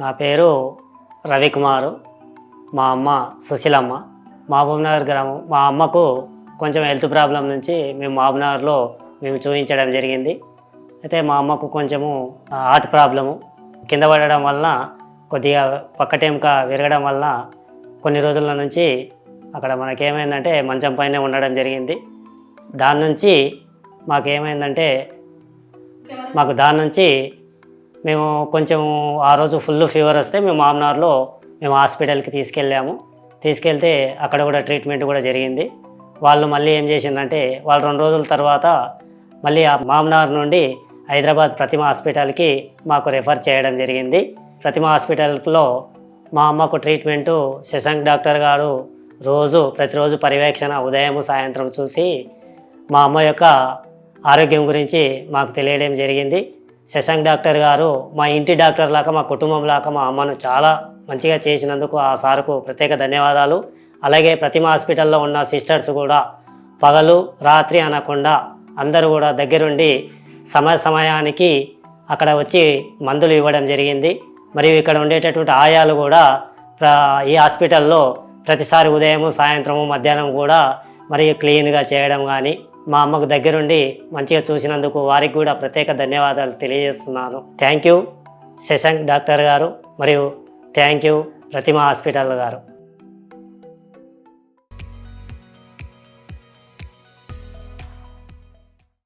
నా పేరు రవికుమారు. మా అమ్మ సుశీలమ్మ. మహబూబ్నగర్ గ్రామం మా అమ్మకు కొంచెం హెల్త్ ప్రాబ్లం నుంచి మేము మహబూబ్నగర్లో మేము చూపించడం జరిగింది. అయితే మా అమ్మకు కొంచెము హార్ట్ ప్రాబ్లము. కింద పడడం వలన కొద్దిగా పక్కటెంక విరగడం వలన కొన్ని రోజుల నుంచి అక్కడ మనకేమైందంటే మంచం పైన ఉండడం జరిగింది. దాని నుంచి మాకేమైందంటే మాకు దాని నుంచి మేము కొంచెం ఆ రోజు ఫుల్ ఫీవర్ వస్తే మేము మామనార్లో మేము హాస్పిటల్కి తీసుకెళ్ళాము. తీసుకెళ్తే అక్కడ కూడా ట్రీట్మెంట్ కూడా జరిగింది. వాళ్ళు మళ్ళీ ఏం చేసిందంటే వాళ్ళు రెండు రోజుల తర్వాత మళ్ళీ ఆ మామనార్ నుండి హైదరాబాద్ ప్రతిమ హాస్పిటల్కి మాకు రెఫర్ చేయడం జరిగింది. ప్రతిమ హాస్పిటల్లో మా అమ్మకు ట్రీట్మెంటు శశాంక్ డాక్టర్ గారు రోజు ప్రతిరోజు పర్యవేక్షణ ఉదయం సాయంత్రం చూసి మా అమ్మ యొక్క ఆరోగ్యం గురించి మాకు తెలియడం జరిగింది. శశాంక్ డాక్టర్ గారు మా ఇంటి డాక్టర్ లాగా మా కుటుంబం లాగా మా అమ్మను చాలా మంచిగా చేసినందుకు ఆ సార్కు ప్రత్యేక ధన్యవాదాలు. అలాగే ప్రతిమ హాస్పిటల్లో ఉన్న సిస్టర్స్ కూడా పగలు రాత్రి అనకుండా అందరూ కూడా దగ్గరుండి సమయ సమయానికి అక్కడ వచ్చి మందులు ఇవ్వడం జరిగింది. మరియు ఇక్కడ ఉండేటటువంటి ఆయాలు కూడా ఈ హాస్పిటల్లో ప్రతిసారి ఉదయం సాయంత్రము మధ్యాహ్నం కూడా మరియు క్లీన్గా చేయడం కానీ మా అమ్మకు దగ్గరుండి మంచిగా చూసినందుకు వారికి కూడా ప్రత్యేక ధన్యవాదాలు తెలియజేస్తున్నాను. Thank you. శశాంక్ డాక్టర్ గారు మరియు థ్యాంక్ యూ ప్రతిమ హాస్పిటల్ గారు.